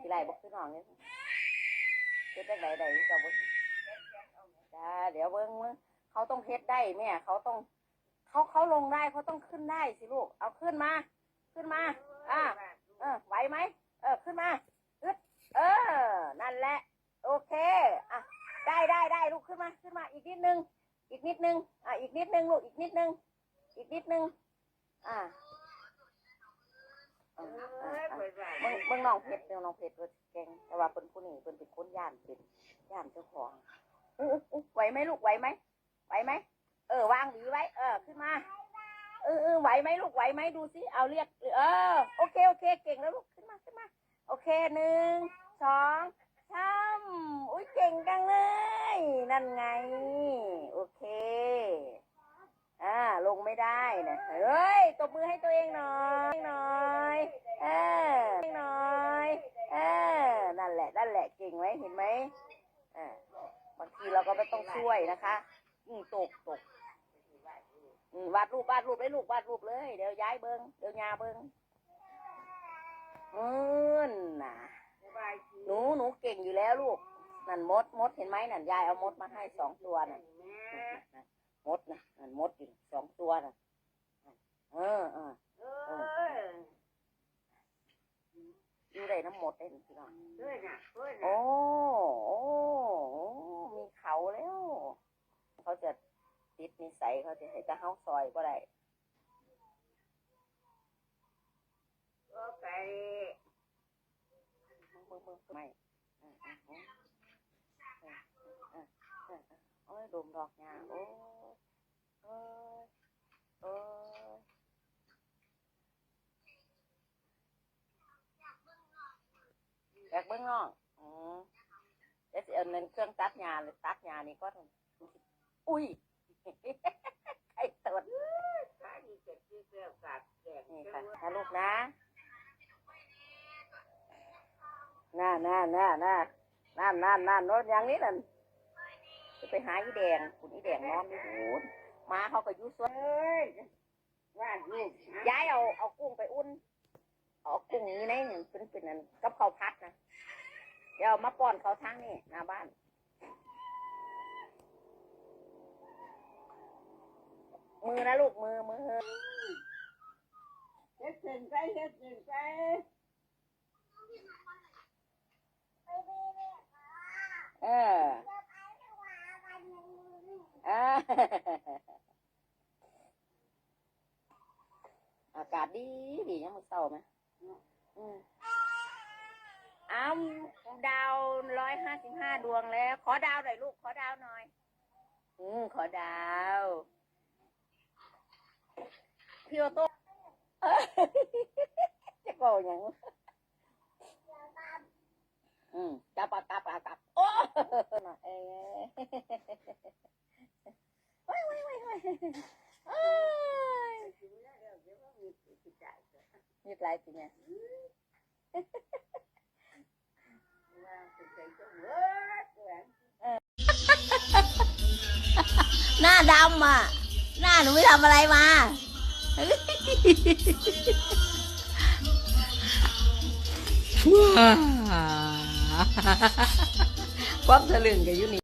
กี่ไรบอกคือน้องเนี่ยเฮ็ดได้ไหนใดก็บ่จ้าเดี๋ยวเบิ่งมึงเขาต้องเฮ็ดได้แม่เขาต้อง เขาเขาลงได้เขาต้องขึ้นได้สิลูก เอาขึ้นมา ขึ้นมา อ่าเออไหวไหมเออขึ้นมาอึดเออ นั่นแหละ โอเค อะ ได้ได้ได้ลูกขึ้นมาขึ้นมาอีกนิดนึง อีกนิดนึง อะอีกนิดนึงลูกอีกนิดนึง อีกนิดนึง อ่า อ่าอ่าอ่าเบิ่งเบิ่งน้องเพชรเดี๋ยวน้องเพชรเพิ่นเก่งแต่ว่าเพิ่นผู้นี้เพิ่นเป็นคนย่านเป็นย่านเจ้าของอู้อู้อู้ไหวไหมลูกไหวไหมไหวไหมเออวางหวีไว้ เออขึ้นมาเออเออไหวไหมลูกไหวไหมดูสิเอาเรียกเออโอเคโอเค เก่งแล้วลูกขึ้นมาขึ้นมา โอเคหนึ่งสองสามอุ้ยเก่งจังเลยนั่นไง โอเค อ่า ลง ไม่ได้นะเฮ้ยตบมือให้ตัวเองหน่อยหน่อยเออหน่อยเออนั่นแหละนั่นแหละเก่งไหมเห็นไหมอ่าบางทีเราก็ไม่ต้องช่วยนะคะ อืมตกตกอืมวาดรูปวาดรูปเลยลูกวาดรูปเลย เดี๋ยวย้ายเบิงเดี๋ยวยาเบิงอืนน่ะหนูหนูเก่งอยู่แล้วลูกนั่นมดมดเห็นไหมนั่นยายเอามดมาให้สองตัวน่ะ มดนะนั่นมดอยู่สองตัวน่ะเออเอออยู่ได้น้ำหมดได้หนึ่งพี่น้องโอ้โอ้โอ้มีเขาแล้ว เขาจะติดนิสัยเขาจะให้จะเฮาซอยก็ได้มึงมึงมึงไม่อ่าอ่าอ่าอ่าอ่าอ่าโอ้ยดมดอกยาโอ้ ยโอ้ยโอ้ยอยากเบิ่งน้องอืมเดี๋ยวสิเอาเงินเครื่องตัดหญ้าหรือตัดหญ้านี่ก็ต้องอุ้ยไอ้ตดแก่นี่ค่ะถ้าลูกนะน่าน่าน่าน่านั่นนั่นนั่นโน้นอย่างนี้นั่นจะไปหาอีแดงคุณอีแดงนอนอยู่ หูนมาเขาก็อยุ่สวนย้ายเอาเอากุ้งไปอุ่นเอากุ้งนี้ในหนึ่งเป็นเป็นนั่นกับข้าวพัดนะเดี๋ยวเอามาป้อนเขาทั้งนี่หน้าบ้านมือนะลูกมือมือเฮ็ดเส้นไปเฮ็ดเส้นไปเออเออ อากาศดีดียังมือเศร้าไหมอืมอ้าวดาวร้อยห้าสิบห้าดวงแล้ว ขอดาวหน่อยลูก ขอดาวหน่อย อืมขอดาวพี่โอโต้จะโกอย่างอืมจับปากกาปากกาโอ้น่ะเอ้ยว้ายว้ายว้ายว้ายเอ้ย มีหลายสิเนี่ยหน้าดำอะ หน้าหนูไม่ทำอะไรมา ความทะลึ่งกับยุนี่